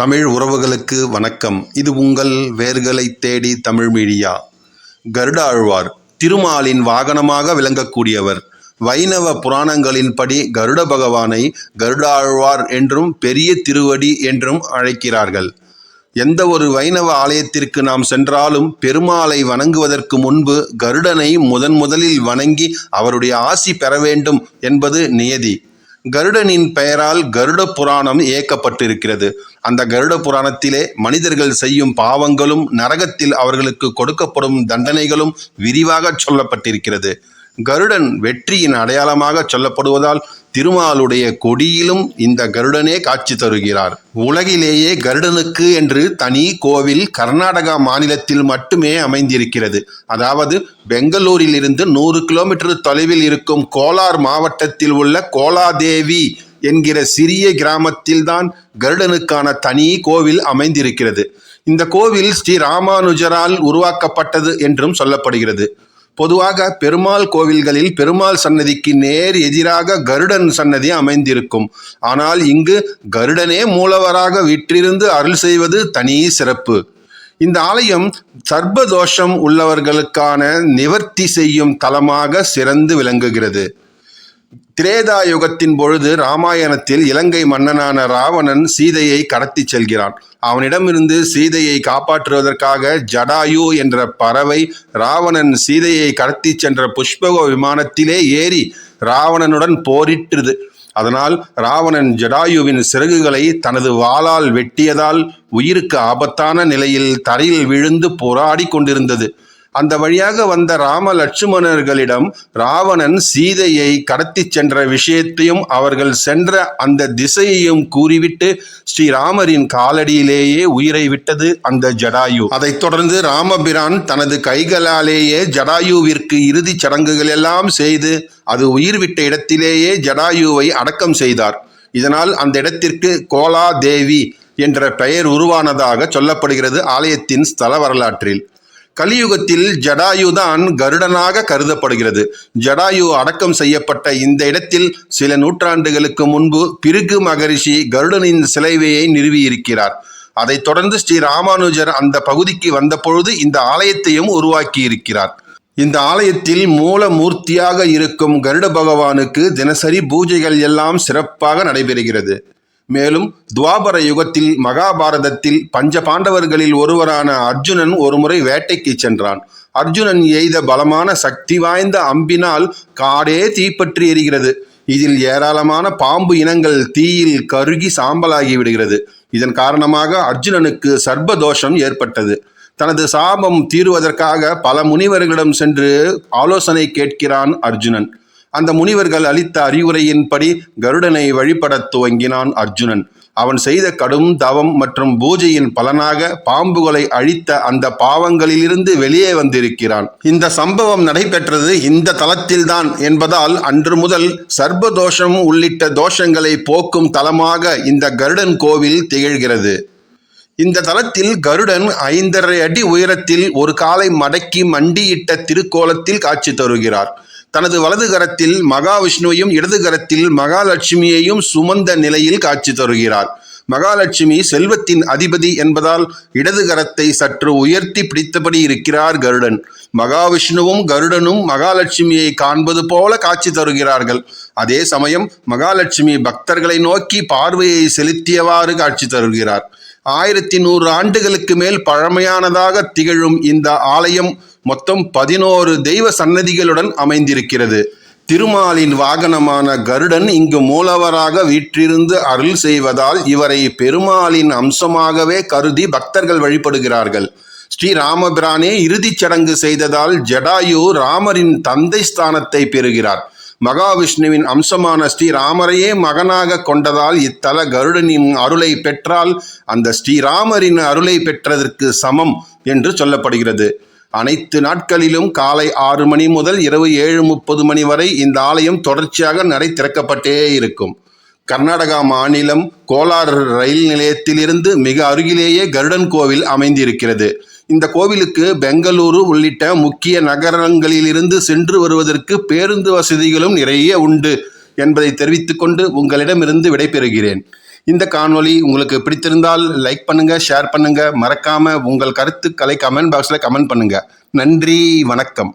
தமிழ் உறவுகளுக்கு வணக்கம். இது உங்கள் வேர்களை தேடி தமிழ் மீடியா. கருட ஆழ்வார் திருமாலின் வாகனமாக விளங்கக்கூடியவர். வைணவ புராணங்களின்படி கருட பகவானை கருடாழ்வார் என்றும் பெரிய திருவடி என்றும் அழைக்கிறார்கள். எந்த ஒரு வைணவ ஆலயத்திற்கு நாம் சென்றாலும் பெருமாளை வணங்குவதற்கு முன்பு கருடனை முதன் முதலில் வணங்கி அவருடைய ஆசி பெற வேண்டும் என்பது நியதி. கருடனின் பெயரால் கருட புராணம் இயக்கப்பட்டிருக்கிறது. அந்த கருட புராணத்திலே மனிதர்கள் செய்யும் பாவங்களும் நரகத்தில் அவர்களுக்கு கொடுக்கப்படும் தண்டனைகளும் விரிவாக சொல்லப்பட்டிருக்கிறது. கருடன் வெற்றியின் அடையாளமாக சொல்லப்படுவதால் திருமாலுடைய கொடியிலும் இந்த கருடனே காட்சி தருகிறார். உலகிலேயே கருடனுக்கு என்று தனி கோவில் கர்நாடகா மாநிலத்தில் மட்டுமே அமைந்திருக்கிறது. அதாவது பெங்களூரில் இருந்து நூறு கிலோமீட்டர் தொலைவில் இருக்கும் கோலார் மாவட்டத்தில் உள்ள கோலாதேவி என்கிற சிறிய கிராமத்தில்தான் கருடனுக்கான தனி கோவில் அமைந்திருக்கிறது. இந்த கோவில் ஸ்ரீ ராமானுஜரால் உருவாக்கப்பட்டது என்றும் சொல்லப்படுகிறது. பொதுவாக பெருமாள் கோவில்களில் பெருமாள் சன்னதிக்கு நேர் எதிராக கருடன் சன்னதி அமைந்திருக்கும். ஆனால் இங்கு கருடனே மூலவராக விற்றிருந்து அருள் செய்வது தனி சிறப்பு. இந்த ஆலயம் சர்ப்பதோஷம் உள்ளவர்களுக்கான நிவர்த்தி செய்யும் தலமாக சிறந்து விளங்குகிறது. திரேதா யுகத்தின் பொழுது ராமாயணத்தில் இலங்கை மன்னனான ராவணன் சீதையை கடத்தி செல்கிறான். அவனிடமிருந்து சீதையை காப்பாற்றுவதற்காக ஜடாயு என்ற பறவை ராவணன் சீதையை கடத்தி சென்ற புஷ்பக விமானத்திலே ஏறி ராவணனுடன் போரிட்டுது. அதனால் ராவணன் ஜடாயுவின் சிறகுகளை தனது வாளால் வெட்டியதால் உயிருக்கு ஆபத்தான நிலையில் தரையில் விழுந்து போராடி கொண்டிருந்தது. அந்த வழியாக வந்த ராம லட்சுமணர்களிடம் ராவணன் சீதையை கடத்தி சென்ற விஷயத்தையும் அவர்கள் சென்ற அந்த திசையையும் கூறிவிட்டு ஸ்ரீராமரின் காலடியிலேயே உயிரை விட்டது அந்த ஜடாயு. அதைத் தொடர்ந்து ராமபிரான் தனது கைகளாலேயே ஜடாயுவிற்கு இறுதிச் சடங்குகள் எல்லாம் செய்து அது உயிர் விட்ட இடத்திலேயே ஜடாயுவை அடக்கம் செய்தார். இதனால் அந்த இடத்திற்கு கோலா தேவி என்ற பெயர் உருவானதாக சொல்லப்படுகிறது ஆலயத்தின் ஸ்தல வரலாற்றில். கலியுகத்தில் ஜடாயு தான் கருடனாக கருதப்படுகிறது. ஜடாயு அடக்கம் செய்யப்பட்ட இந்த இடத்தில் சில நூற்றாண்டுகளுக்கு முன்பு பிருகு மகரிஷி கருடனின் சிலைவையை நிறுவியிருக்கிறார். அதைத் தொடர்ந்து ஸ்ரீ ராமானுஜர் அந்த பகுதிக்கு வந்தபொழுது இந்த ஆலயத்தையும் உருவாக்கி இருக்கிறார் இந்த ஆலயத்தில் மூல மூர்த்தியாக இருக்கும் கருட பகவானுக்கு தினசரி பூஜைகள் எல்லாம் சிறப்பாக நடைபெறுகிறது. மேலும் துவாபர யுகத்தில் மகாபாரதத்தில் பஞ்ச பாண்டவர்களில் ஒருவரான அர்ஜுனன் ஒருமுறை வேட்டைக்கு சென்றான். அர்ஜுனன் எய்த பலமான சக்தி வாய்ந்த அம்பினால் காடே தீப்பற்றி எரிகிறது. இதில் ஏராளமான பாம்பு இனங்கள் தீயில் கருகி சாம்பலாகி விடுகிறது. இதன் காரணமாக அர்ஜுனனுக்கு சர்ப்பதோஷம் ஏற்பட்டது. தனது சாபம் தீருவதற்காக பல முனிவர்களிடம் சென்று ஆலோசனை கேட்கிறான் அர்ஜுனன். அந்த முனிவர்கள் அளித்த அறிவுரையின்படி கருடனை வழிபடத் துவங்கினான் அர்ஜுனன். அவன் செய்த கடும் தவம் மற்றும் பூஜையின் பலனாக பாம்புகளை அழித்த அந்த பாவங்களிலிருந்து வெளியே வந்திருக்கிறான். இந்த சம்பவம் நடைபெற்றது இந்த தலத்தில்தான் என்பதால் அன்று முதல் சர்ப்பதோஷம் உள்ளிட்ட தோஷங்களை போக்கும் தலமாக இந்த கருடன் கோவில் திகழ்கிறது. இந்த தலத்தில் கருடன் ஐந்தரை அடி உயரத்தில் ஒரு காலை மடக்கி மண்டியிட்ட திருக்கோலத்தில் காட்சி தருகிறார். தனது வலது கரத்தில் மகாவிஷ்ணுவையும் இடது கரத்தில் மகாலட்சுமியையும் சுமந்த நிலையில் காட்சி தருகிறார். மகாலட்சுமி செல்வத்தின் அதிபதி என்பதால் இடது கரத்தை சற்று உயர்த்தி பிடித்தபடி இருக்கிறார் கருடன். மகாவிஷ்ணுவும் கருடனும் மகாலட்சுமியை காண்பது போல காட்சி தருகிறார்கள். அதே சமயம் மகாலட்சுமி பக்தர்களை நோக்கி பார்வையை செலுத்தியவாறு காட்சி தருகிறார். ஆயிரத்தி நூறு ஆண்டுகளுக்கு மேல் பழமையானதாக திகழும் இந்த ஆலயம் மொத்தம் பதினோரு தெய்வ சன்னதிகளுடன் அமைந்திருக்கிறது. திருமாலின் வாகனமான கருடன் இங்கு மூலவராக வீற்றிருந்து அருள் செய்வதால் இவரை பெருமாளின் அம்சமாகவே கருதி பக்தர்கள் வழிபடுகிறார்கள். ஸ்ரீ ராமபிரானே இறுதிச் சடங்கு செய்ததால் ஜடாயு ராமரின் தந்தை ஸ்தானத்தை பெறுகிறார். மகாவிஷ்ணுவின் அம்சமான ஸ்ரீராமரையே மகனாக கொண்டதால் இத்தல கருடனின் அருளை பெற்றால் அந்த ஸ்ரீராமரின் அருளை பெற்றதற்கு சமம் என்று சொல்லப்படுகிறது. அனைத்து நாட்களிலும் காலை ஆறு மணி முதல் இரவு ஏழு முப்பது மணி வரை இந்த ஆலயம் தொடர்ச்சியாக நடை திறக்கப்பட்டே இருக்கும். கர்நாடகா மாநிலம் கோலார் ரயில் நிலையத்திலிருந்து மிக அருகிலேயே கருடன் கோவில் அமைந்திருக்கிறது. இந்த கோவிலுக்கு பெங்களூரு உள்ளிட்ட முக்கிய நகரங்களிலிருந்து சென்று வருவதற்கு பேருந்து வசதிகளும் நிறைய உண்டு என்பதை தெரிவித்துக்கொண்டு உங்களிடமிருந்து விடைபெறுகிறேன். இந்த காணொளி உங்களுக்கு பிடித்திருந்தால் லைக் பண்ணுங்க ஷேர் பண்ணுங்க. மறக்காம உங்கள் கருத்துக்களை கமெண்ட் பாக்ஸில் கமெண்ட் பண்ணுங்க. நன்றி வணக்கம்.